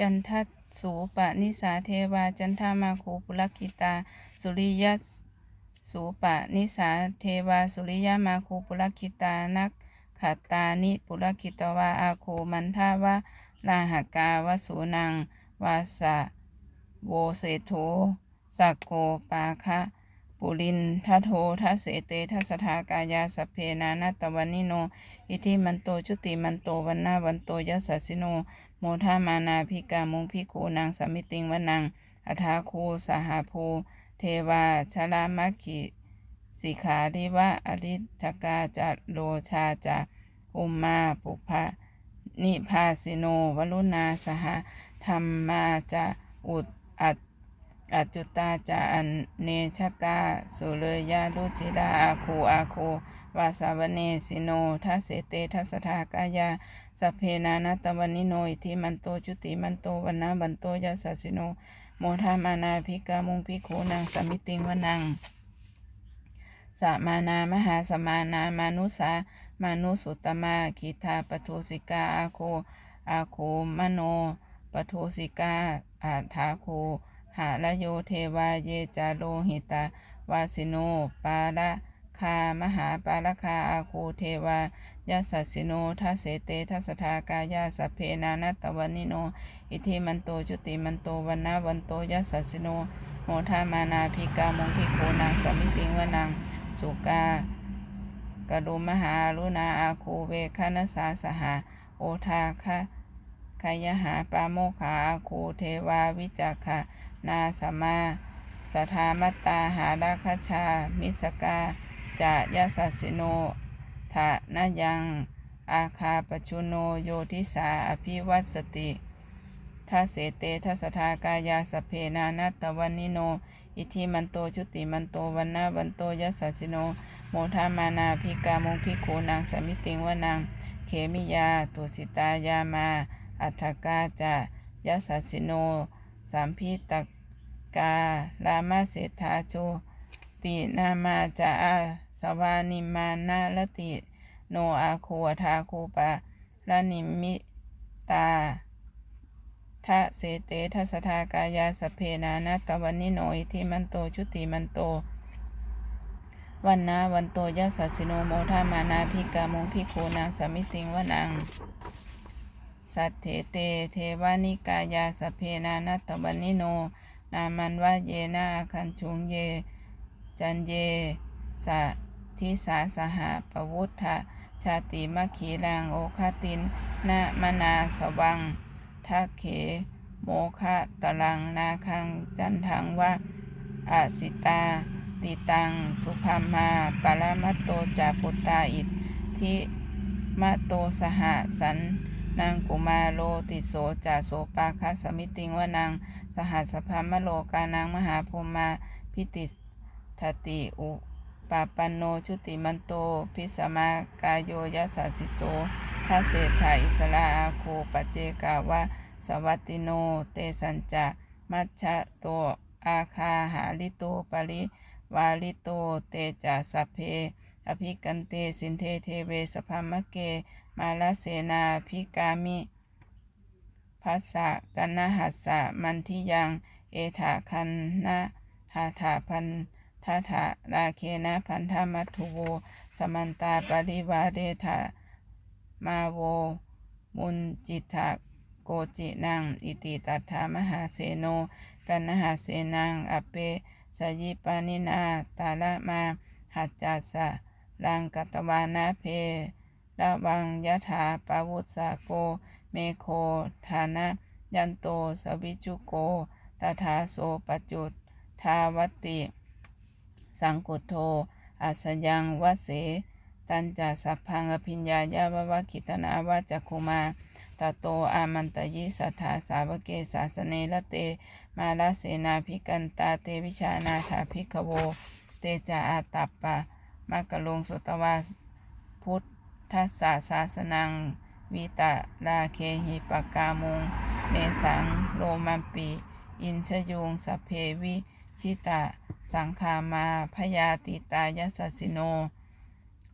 จันทัสูปะนิสาเทวา จันทามาคูปุลกิตา สุริยสูปะนิสาเทวา สุริยมาคูปุลกิตานักขัตตานิปุลกิตวาอาคูมันทาวะลาหกาวสูนัง วาสะโวเสโทสักโกปาคะปุรินทัโททัสเสเตทัสทากายาสเพนานาตวันนิโน อิทิมันโตชุติมันโตวันนาวันโตยสสสิโน โมทามานาภิกามุงพิคูนางสมิติงวนังอัฐาคูสหาภู เทวาชลามัคคิสิขาริวะอริทกาจะโลชาจะอุมมาปุพะนิพาสิโนวลุนาสหธรรมาจะอุดอัดอัจจุตาจาอันเนชกาสุเลยยาลุจิดาอาคูอาคูวาสาวเนสิโนทัสเสเตทัสทากายา สพเพนานาตะวันนิโนอิทิมันโตจุติมันโตวันนาบันโตยัสสสิโน โมทามานาภิกามุงภิกขูนางสมิติงวนังสมานามหาสมานามานุสามานุสุตมาคิทาปทุสิกาอาโคอาโคมโนปทุสิกาอาทาโคหาลโยเทวาเยจาโลหิตาวาสิโนปาละคามหาปาละคาอาโคเทวา ยาสัสสิโนทัสเสเตทัสทากายาสพเพนานัตวันนิโน อิทิมันโตจุติมันโตวันนาวันโตยัสสสิโนโมทามานาภิกามงภิกขุนางสมิติงวนังสุกากรุมหารุณาอาคูเวคานสาสหา โอทาคะขยหาปาโมขาอาคูเทวาวิจักขนาสมาสทามตตาหาราคชา มิสกาจะยาสัสสิโน ทะนยัง อาคาปชุโนโยทิสาอภิวัตสติทัเสเตทัสทากายาสเพนานัตตวันนิโน อิทิมันโตชุติมันโตวันนาวันโตยัสสสิโน โมทามานาภิกามงภิกขูนางสมิติงวานางเขมิยาตุสิตายามา อัฏฐกาจะยัสสสิโน สามพิตกาลามาเศรษฐาโช ตินามาจะอาสวานิมานาลติโนอาคูทาคูปะละนิมิตาทะเสเตทัสทากายาสเพนานาตวันนิโนอิทิมันโตชุติมันโต วันนาวันโตยัสสสิโนโมทามานาภิกามงภิกขูนางสมิติงวนัง สัตเถเตเทวานิกายาสเพนานาตวันนิโน นามันวะเยนาคันชุงเย จันเยสะทิสาสหะปวุฒะชาติมัคคีรังโอคาตินนามนาสวังทักเข โมคะตลังนาคังจันทังวะอาสิตา ติตัง สุภามาปรมัตโตจาปุตตาอิทธิมะโตสหสันนางกุมาโลติโสจาโสปาคัสมิติงวนังสหัสพามโลกานางมหาภูมาพิติ ทติอุปาปันโนชุติมันโต พิสมากายโยยัสสสิโสทัสเศธาอิสลาอาโคปเจกาวะสวัตติโน เตสัญจะมัชชะโต อาคาหาลิโตปริวาลิโต เตจะสัพเพ อภิกันเตสินเทเทเวสพามะเก มาลเสนาภิกามิภัสสะกันนหัสสะมันทิยัง เอถาคันนะหาถาพัน ทาถาราเคนะพันธมัทุโว สมันตาปริวาเดธามาโว มุนจิตถะโกจินัง อิติตัฏฐามหาเสโน กันนหาเสนังอเปสยิปานินาตาละมา หัจจาสะรังกัตวานาเพระวังยะถาปาวุสาโก เมโคฐานะ ยันโต สวิจุโกตถาโสปจุตทาวติ สังกุโทอัสยังวเส ตันจาสัพพังอภิญญายาวะวะคิตนาวะจักคุมาตโตอามันตยิสัทธาสาวเกสาสเนละเต มาลเสนาภิกันตาเตวิชานาถาภิกโว เตจาอาตัปปะมะกะลงสุตวาพุทธัสสะศาสนัง วิตาราเคหิปกามุง เนสังโรมัมปี อินชยุงสัพเพวิชิตา สังคามาพยาติตายัสสสิโน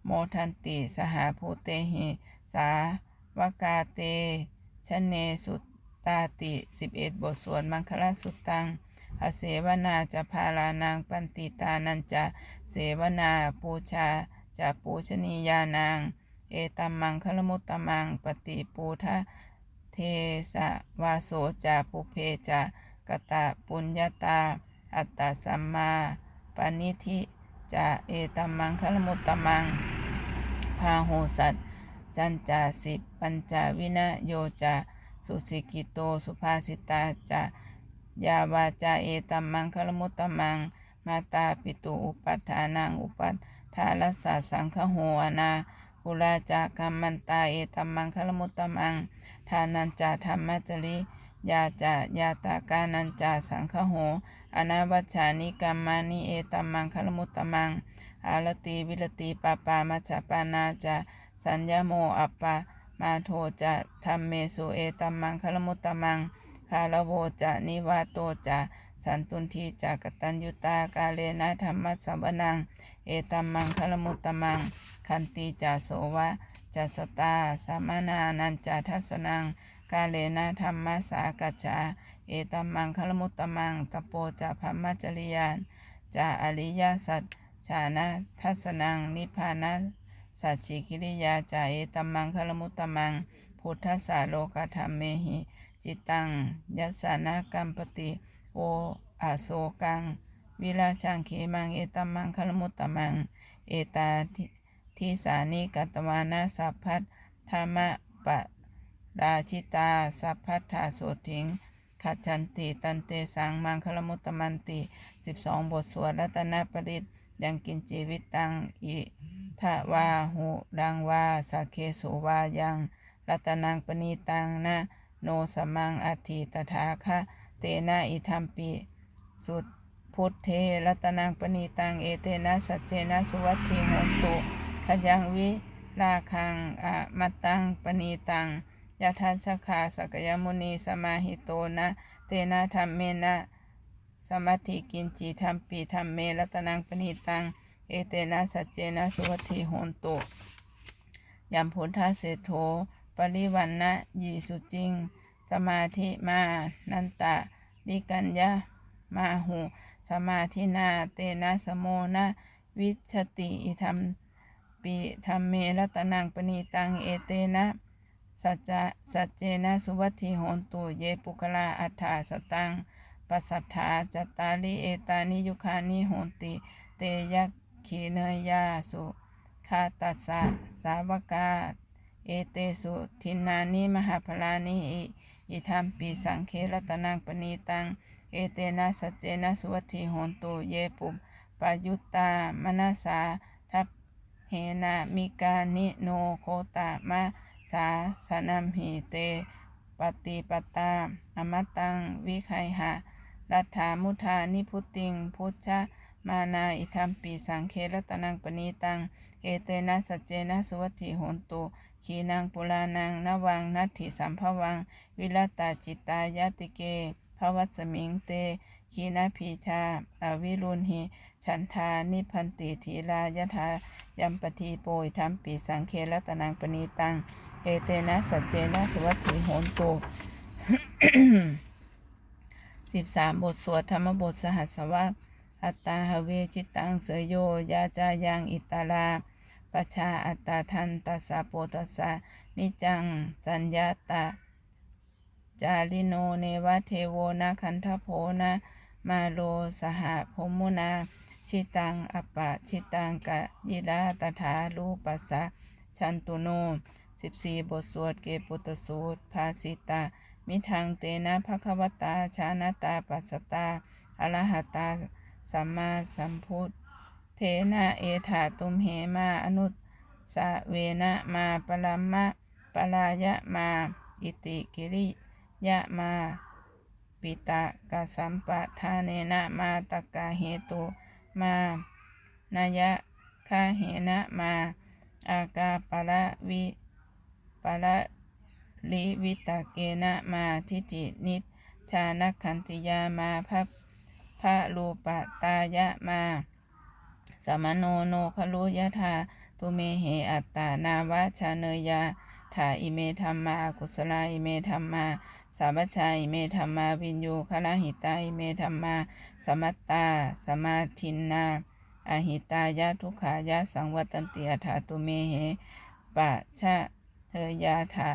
โมทันติสหภูเตหิสาวกาเตชเนสุตตาติสิบเอ็ดบทสวดมังคลสุตตังอเสวนาจะพาลานางปันติตานันจะเสวนาปูชาจะปูชนียานาง เอตัมมังคลมุตตมังปฏิปูทะเทสวาโสจะปุเพจะกตะปุญญาตา อัตตสัมมาปณิธิจะเอตัมมังคลมุตตมัง พาโหสัตจันจาสิปัญจวินโยจะสุสิกิโตสุภาสิตาจะยาวาจาเอตัมมังคลมุตตมัง มาตาปิตุอุปัฏฐานังอุปัฏฐาลัสสะสังคโหอนาปุราจากรรมันตาเอตัมมังคลมุตตมัง ทานันจาธรรมจริยาจายาตากานันจาสังคโห อนาวัชานิกรรมานิเอตัมมังคลมุตตมัง อารตีวิรตีปาปามัจจปานาจะสัญญโมอัปปะมาโทจะธรรมเมสุเอตัมมังคลมุตตมัง คาลโวจะนิวาโตจะสันตุนทีจากตัญยุตากาเลนะธรรมะสัมบนัง เอตัมมังคลมุตตมัง คันติจาโสวะจัสตาสามานานันจาทัสนัง กาเลนะธรรมะสากัจจา เอตัมมังคลมุตตมังตะโปจะพัมมจริยานจาอริยสัจชานะทัสนังนิพพานะสัจฉิกิริยาจาเอตัมมังคลมุตตมัง พุทธสาโลกธรรมเมหิ จิตตังยัสานากัมปติโออาโศกัง วิราชังเขมังเอตัมมังคลมุตตมัง เอตาทิสานิกัตวานาสัพพัทธรรมะปะราชิตา สัพพัทธาโสถิง ขัจฉันติ ตันเตสังมังคลมุตตมันติสิบสองบทสวดรัตนปริตยังกินจีวิตตังอิทะวาหุดังวาสักเคสุวายังรัตนังปณีตังนะโนสมังอัติตถาคะเตนะอิทัมปิสุดพุทเทรัตนังปณีตังเอเตนะสัจเจนะสุวัตถิโหนตุขยังวิลาคังอะมัตตังปณีตัง ยะทัสสคาสกยมุนีสมาหิโตนะเตนะธรรมเมนะสมัติกินจีธรรมปีธรรมเมรัตนังปณีตัง เอเตนะสัจเจนะสุวัติโหนตุยัมพุทธเสโธปริวันนะยีสุจิง สมาธิมานันตะดิกัญญามาหูสมาธินาเตนะสโมนะวิชติอิธรรมปีธรรมเมรัตนังปณีตังเอเตนะ สัจจะสัจเจนะสุวัตถิโหนตุเยปุกลาอัฏฐาสตังปัสสัทธาจตตาลิเอตานิยุคานิโหนติ เตยักขีเนยยาสุคาตัสสะสาวกา เอเตสุทินานิมหาพลานิอิอิธรรมปีสังเครัตนังปณีตัง เอเตนะสัจเจนะสุวัตถิโหนตุเยปุปายุตตามนาสาทัพเหนะมิกานิโนโคตามะ สาสนัมหิเต ปฏิปตาอมตัง วิไคหะรัฐามุทานิพุติง พุทธะมานาอิธรรมปีสังเครัตนังปณีตัง เอเตนะสัจเจนะสุวัติโหนตุ ขีนังปุรานังนวังนัตถิสัมภวัง วิรตาจิตตายาติเกภวัสมิงเต ขีนาพีชาอวิรุณหิ ฉันทานิพันติทีลายถายัมปทีโปยธรรมปีสังเครัตนังปณีตัง เอเตนะสัจเจนะสุวัตถิโหนตุสิบสามบทสวดธรรมบทสหัสวะอัตตาหเวจิตังเสยโยยาจายังอิตาลาปชาอัตตาทันตัสสะโปตัสสะนิจังสัญญาตาจาริโนเนวะเทโวนะคันทโพนะมาโลสหะพมุนา ชิตังอปปะชิตังกะยิราตถารูปัสสะชันตุโน สิบสี่บทสวดเกปุตสูตร ภาสิตา มิทังเตนะภควตา ชานาตา ปัสสตาอรหัตตาสัมมาสัมพุทเทนะเอถาตุมเหมาอนุสะเวนะมาปรัมมะปรายะมา อิติกิริยะมา ปิตะกะสัมปะทาเนนะมาตะกะเหตุมานายะคาเหนะมา อากาปะละวิ ละลิวิตะเกนะมาทิจินิชานักขันติยามาพัพพระรูปตายะมา สมโนโนคลุยะธาตุเมเหอัตตานาวะชาเนยยาถาอิเมธรรมากุศลาอิเมธรรมา สามัชชัยเมธรรมาวินยูคลาหิตาอิเมธรรมาสมัตตา สมาทินนาอหิตายะทุขายะสังวัตันติอัฏฐาตุเมเหปะชะ เทยาถา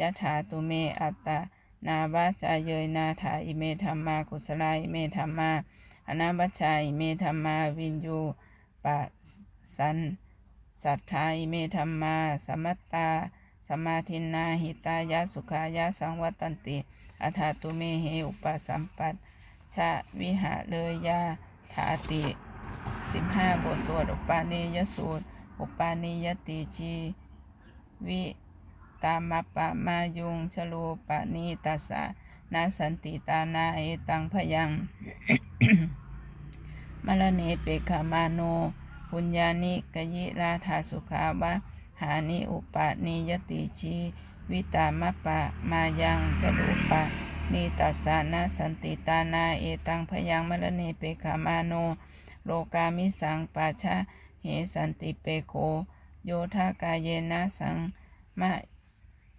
ยะถาตุเมอัตตานาวาจาเยยนาถาอิเมธรรมากุศลาอิเมธรรมาอนาบัชชาอิเมธรรมาวินยูปะสันสัทธาอิเมธรรมาสมัตตาสมาทินนาหิตายะสุขายะสังวัตันติอัฏฐาตุเมเหอุปสัมปัตชะวิหะเลยยาถาติสิบห้าบทสวดอุปาเนยสูตร อุปาณิยติชีวิ ตามปะมายุงชโลปะนีตัสสะนาสันติตานาเอตังพยังมรเนเปคามาโนปุญญานิกยิราธาสุขาวะหานิอุปาณิยติชีวิตามปะมายังชโลปะนีตัสสะนาสันติตานาเอตังพยังมรเนเปคามาโน โลกามิสังปาชะเหสันติเปโค โยธากายเยนะสังมะ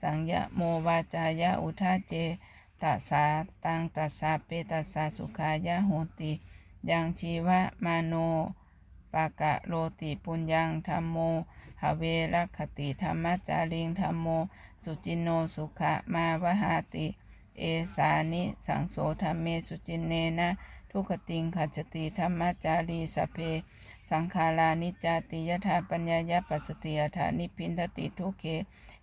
สังยะโมวาจายะอุทาเจตัสสาตังตัสสาเปตัสสาสุขายะโหติยังชีวะมาโนปากะโรติปุญญังธรรมโมหเวรคติธรรมจาริงธรรมโม สุจินโนสุขะมาวหาติ เอสานิสังโสธรรมเมสุจินเนนะทุกติงขัจติธรรมจารีสเพ สังขารานิจจติยถาปัญญายปัสติยถานิพินทติทุเข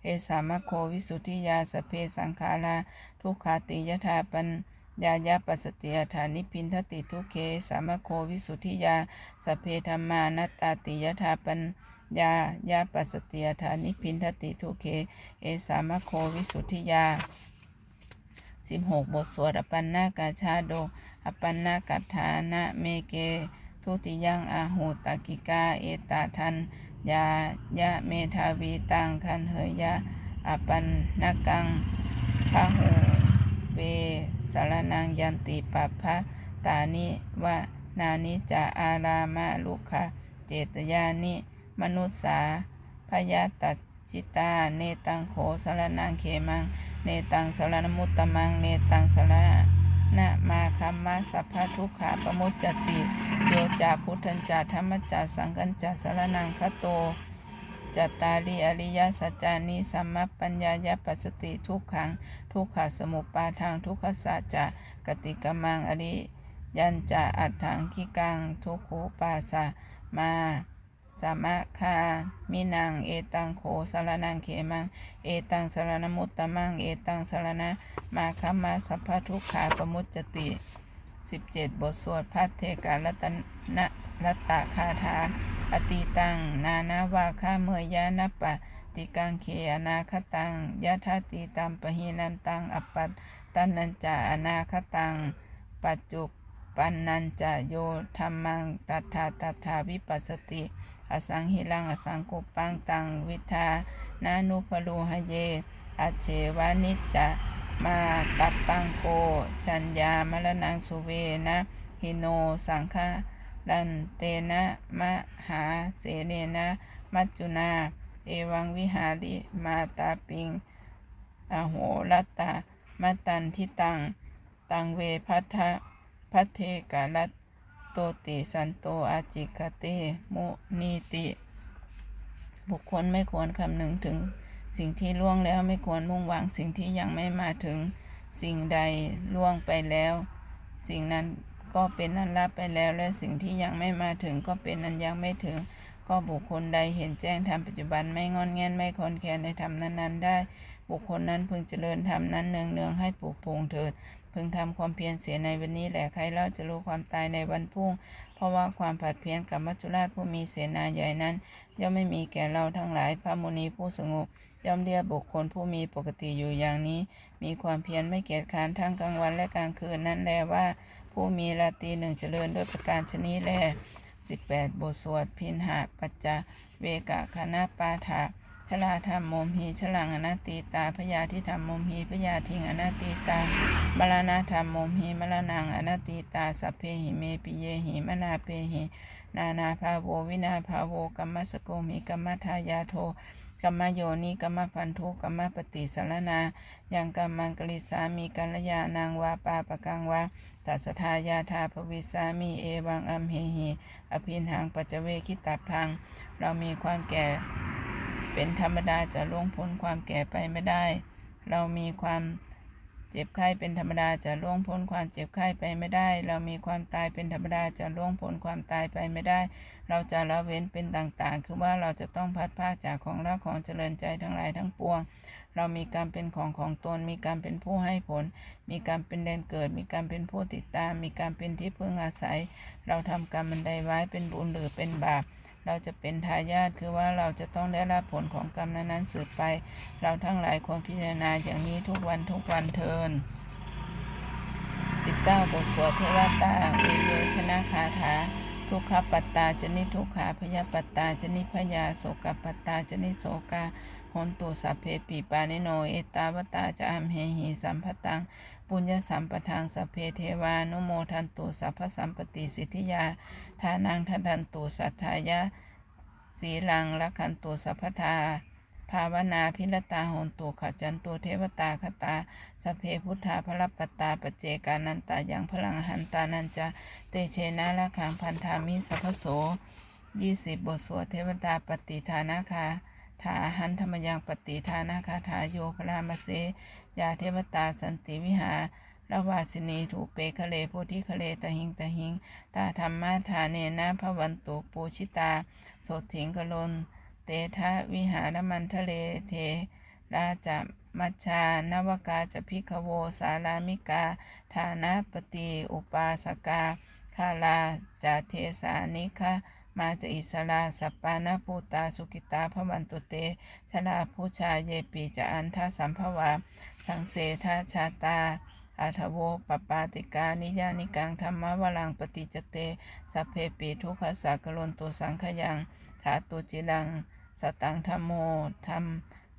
เอสามะโควิสุทธิยาสเพสังขาราทุกขาติยถาปัญญายปัสติยถานิพินทติทุเขสามะโควิสุทธิยาสเพธรรมานตาติยถาปัญญายาปัสติยถานิพินทติทุเขเอสามะโควิสุทธิยาสิบหกบทสวดอปันนากาชาโดอปันนากัฏฐานะเมเก ทุติยังอาหูตกิกาเอตาทัน ยายะเมทาวีตังคันเหยยะอปันนากังพะหูเวสารนังยันติปัพพะตานิวะนานิจาอารามะลุคะเจตยานิมนุษสาพยาตัจิตา เนตังโขสารนังเขมัง เนตังสารนมุตตมัง เนตังสาร นะมาคัมมาสัพพะทุกขาปมุจจติโยจาพุทธันจาธรรมจาสังกัญจาสารนังคโตจัตตาริอริยสัจจานิสัมมปัญญายปัสติทุกขัง ทุกขสมุปาทางทุกขสัจจะกติกมังอริยัญจะอัตถังคิกังทุกขูปาสะมา สามะคามินัง เอตังโขสารนังเขมัง เอตังสารนมุตตมัง เอตังสารณะมาคัมมาสัพพทุกขาปมุจจติสิบเจ็ดบทสวดพัทเทกาลตนะรัตตะคาถาอติตัง นานาวาคาเมยยานปะติกังเขอนาคตังยะทาติตัมปหินันตัง อปปัตตันนันจาอนาคตัง ปัจจุ ปันนันจะโยธรรมังตัทธาตัทธาวิปัสสติ อสังหิรังอสังกุปังตังวิทานานุปโลหเย อเชวานิจจะมาตัปปังโก ชัญญามรณังสุเวนะหิโนสังฆาดันเตนะมหาเสเนนะ มัจจุนา เอวังวิหาริมาตาปิง อโหรัตตามัตตันทิตัง ตังเวพัทธะ พัทเทกาลัตโตติสันโตอาจิกเตมุนีติ บุคคลไม่ควรคำนึงถึง สิ่งที่ล่วงแล้วไม่ควรมุ่งหวังสิ่งที่ยังไม่มาถึง สิ่งใดล่วงไปแล้ว สิ่งนั้นก็เป็นนั้นลับไปแล้ว และสิ่งที่ยังไม่มาถึงก็เป็นนั้นยังไม่ถึง ก็บุคคลใดเห็นแจ้งธรรมปัจจุบันไม่งอนแงนไม่คอนแคนในธรรมนั้นๆ ได้ บุคคลนั้นพึงเจริญธรรมนั้นเนืองๆให้ปลูกปลูงเถิด พึงทำความเพียรเสียในวันนี้แหละใครเล่าจะรู้ความตายในวันพรุ่ง เพราะว่าความผัดเพี้ยนกับมัจจุราชผู้มีเสนาใหญ่นั้น ย่อมไม่มีแก่เราทั้งหลายพระมุนีผู้สงบย่อมเรียกบุคคลผู้มีปกติอยู่อย่างนี้ มีความเพียรไม่เกียจคร้านทั้งกลางวันและกลางคืนนั่นแลว่า ผู้มีราตรีหนึ่งเจริญด้วยประการชนี้แล18 บทสวด พินหะปัจจเวกะคณะปาถา ชลาธรรมโมมหีฉลังอนัตติตาพยาธิธรรมโมมหีพยาทิงอนัตติตามรณะธรรมโมมหีมรณังอนัตติตาสัพเพหิเมปิเยหิมนาเพหินานาภาโววินาภาโวกัมมสโกมิกัมมัทายาโทกัมมโยนิกัมมพันธุกัมมปฏิสารนายังกัมมังกลิสามีกัลยานางวาปาปะกังวาตัสทายาธาภวิสามีเอวังอัมเหหิอภินหังปัจจเวคิตัดพัง เรามีความแก่ เป็นธรรมดาจะล่วงพ้นความแก่ไปไม่ได้ เรามีความเจ็บไข้เป็นธรรมดาจะล่วงพ้นความเจ็บไข้ไปไม่ได้ เรามีความตายเป็นธรรมดาจะล่วงพ้นความตายไปไม่ได้ เราจะละเว้นเป็นต่างๆ คือว่าเราจะต้องพัดพรากจากของรักของเจริญใจทั้งหลายทั้งปวง เรามีการเป็นของของตน มีการเป็นผู้ให้ผล มีการเป็นแดนเกิด มีการเป็นผู้ติดตาม มีการเป็นที่พึ่งอาศัย เราทำกรรมบันไดไว้เป็นบุญหรือเป็นบาป เราจะเป็นทายาทคือว่าเราจะต้องได้รับผลของกรรมนั้นๆสืบไป เราทั้งหลายควรพิจารณาอย่างนี้ทุกวันทุกวันเทิน19บเก้าบทสวดเทวตาเวเวชนะคาถาทุกขปัตตาจนิทุกขาพยาปัตตาจนิพยาโสกปัตตาจนิโสกาหนตุสัพเพปีปานิโนเอตาวตาจะอัมเหหิสัมพตัง ปุญญสัมปทางสเพเทวานุโมทันตุสัพพสัมปติสิทธิยา ทานังทันตันตุสัทธายะสีลังละคันตุสัพพทาภาวนาพิรตาโหนตุขจันตุเทวตาคตาสเพพุทธาพระปตาปเจกานันตาอยังพลังหันตานันจะเตเชนะละขังพันธามิสัพโสยี่สิบบทสวดเทวตาปฏิฐานาคาถาหันธรรมยังปฏิฐานาคาถาโยพรามเส ยาเทวตาสันติวิหาระวาสินีถูเปคะเลโพธิคะเลตหิงตหิงตาธรรมาฐาเนนะพระวันตุปูชิตาโสถิงกลนเตทะวิหารมันทะเลเทราจะมัชชานวกาจะพิกโวสารามิกา ฐานะปฏิอุปาสกาคาลาจาเทสานิคะ มาจะอิสลาสัปปานาภูตาสุกิตาพระวันตุเตชลาผู้ชาเยปีจะอันทาสัมภวา สังเสทาชาตาอาทโวปปาติกานิยานิกังธรรมวลังปฏิจเต สัพเพปีทุขสักกลนตุสังขยังถาตุจิลัง สตังธรรมโมธรรม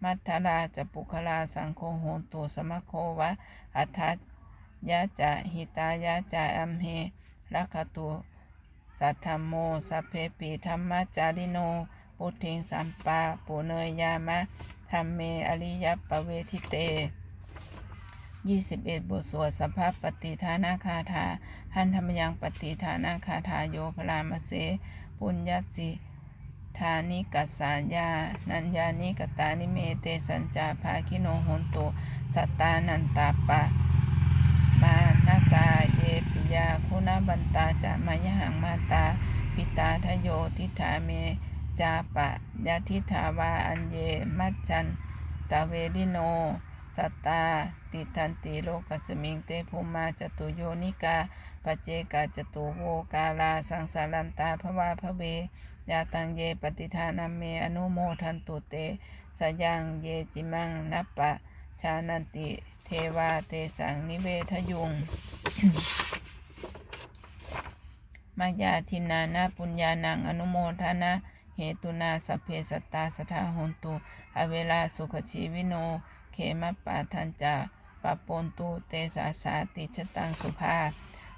มัทธราจะปุคลาสังโฆโหตุสมะโควะอัฏฐยะจะหิตายะจะอัมเหรักขตุ สัทธมโมสัพเพปีธรรมจาริโนพุทธิงสัมปาปุเนยยามะธรรมเมอริยปเวทิเต 21 บทสวดสัพพปฏิทานาคาถาหันธรรมยังปฏิทานาคาถาโยพรามเส ปุญญสิทานิกัสสาญานัญญานิกตานิเมเตสัญจาภาคิโนโหนตุสัตตานันตาปะ มานากาเยปิยาคุณบันตาจะมายหัง ปิตาทโยทิธาเม จาปะยะทิธาวาอันเย มัจจันตาเวริโน สัตตา ติทันติโลกัสมิงเตภูมาจตุโยนิกาปเจกาจตุโวกาลา สังสารันตาภวาภเวยาตังเยปฏิทานาเมอนุโมทันตุเตสยังเยจิมังนัปปะชานันติ เทวาเตสังนิเวทยุง มายาทินานาปุญญานังอนุโมทนาเหตุนาสัพเพสัตตาสทาหนตุอเวลาสุขชีวิโน เขมปาทันจาปะปนตุเตสาสาติชตังสุภา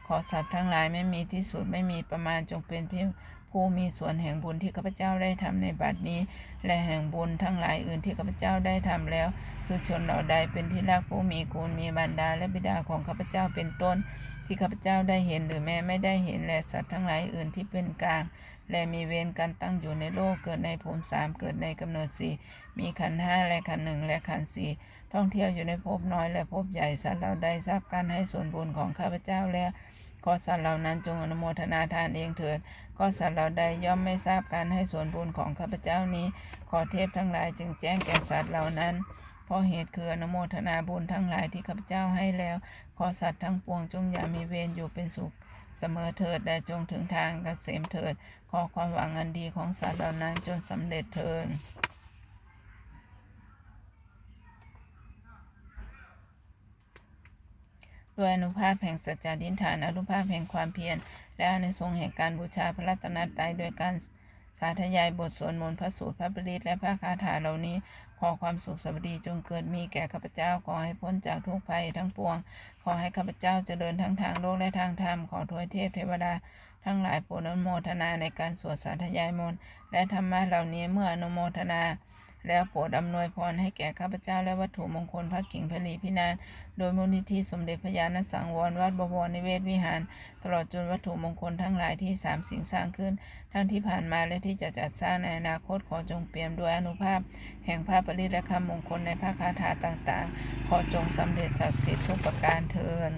ขอสัตว์ทั้งหลายไม่มีที่สุดไม่มีประมาณจงเป็นเพียง ผู้มีส่วนแห่งบุญที่ข้าพเจ้าได้ทำในบัดนี้ และแห่งบุญทั้งหลายอื่นที่ข้าพเจ้าได้ทำแล้ว คือชนเหล่าใดเป็นที่รักผู้มีคุณมีบรรดาและบิดาของข้าพเจ้าเป็นต้น ที่ข้าพเจ้าได้เห็นหรือแม้ไม่ได้เห็นและสัตว์ทั้งหลายอื่นที่เป็นกลาง และมีเวรกันตั้งอยู่ในโลกเกิดในภูมิสามเกิดในกำเนิดสี่มีขันห้าและขันหนึ่งและขันสี่ท่องเที่ยวอยู่ในภพน้อยและภพใหญ่สัตว์เหล่าใดทราบการให้ส่วนบุญของข้าพเจ้าแล้วขอสัตว์เหล่านั้นจงอนุโมทนาทานเองเถิดก็สัตว์เหล่าใดย่อมไม่ทราบการให้ส่วนบุญของข้าพเจ้านี้ ขอเทพทั้งหลายจึงแจ้งแก่สัตว์เหล่านั้นเพราะเหตุคืออนุโมทนาบุญทั้งหลายที่ข้าพเจ้าให้แล้ว ขอสัตว์ทั้งปวงจงอย่ามีเวรอยู่เป็นสุขเสมอเถิดและจงถึงทางเกษมเถิด ขอความหวังอันดีของสัตว์เหล่านั้นจนสำเร็จเถิด ด้วยอนุภาพแห่งสัจจาดินฐานอนุภาพแห่งความเพียร และอานิสงแห่งการบูชาพระรัตนตรัยโดยการสาธยายบทสวดมนต์พระสูตรพระปริตและพระคาถาเหล่านี้ ขอความสุขสวัสดีจงเกิดมีแก่ข้าพเจ้า ขอให้พ้นจากทุกภัยทั้งปวง ขอให้ข้าพเจ้าเจริญทั้งทางโลกและทางธรรม ขอทวยเทพเทวดา ทั้งหลายโปรดอนุโมทนาในการสวดสาธยายมนต์และธรรมะเหล่านี้เมื่ออนุโมทนา แล้วโปรดอำนวยพรให้แก่ข้าพเจ้าและวัตถุมงคลพระกิ่งพลีพินาน โดยมูลนิธิสมเด็จพระญาณสังวรวัดบวรนิเวศวิหาร ตลอดจนวัตถุมงคลทั้งหลายที่สามสิ่งสร้างขึ้น ทั้งที่ผ่านมาและที่จะจัดสร้างในอนาคตขอจงเปี่ยมด้วยอนุภาพ แห่งพระปริและคำมงคลในพระคาถาต่างๆ ขอจงสำเร็จศักดิ์สิทธิ์ทุกประการเทิน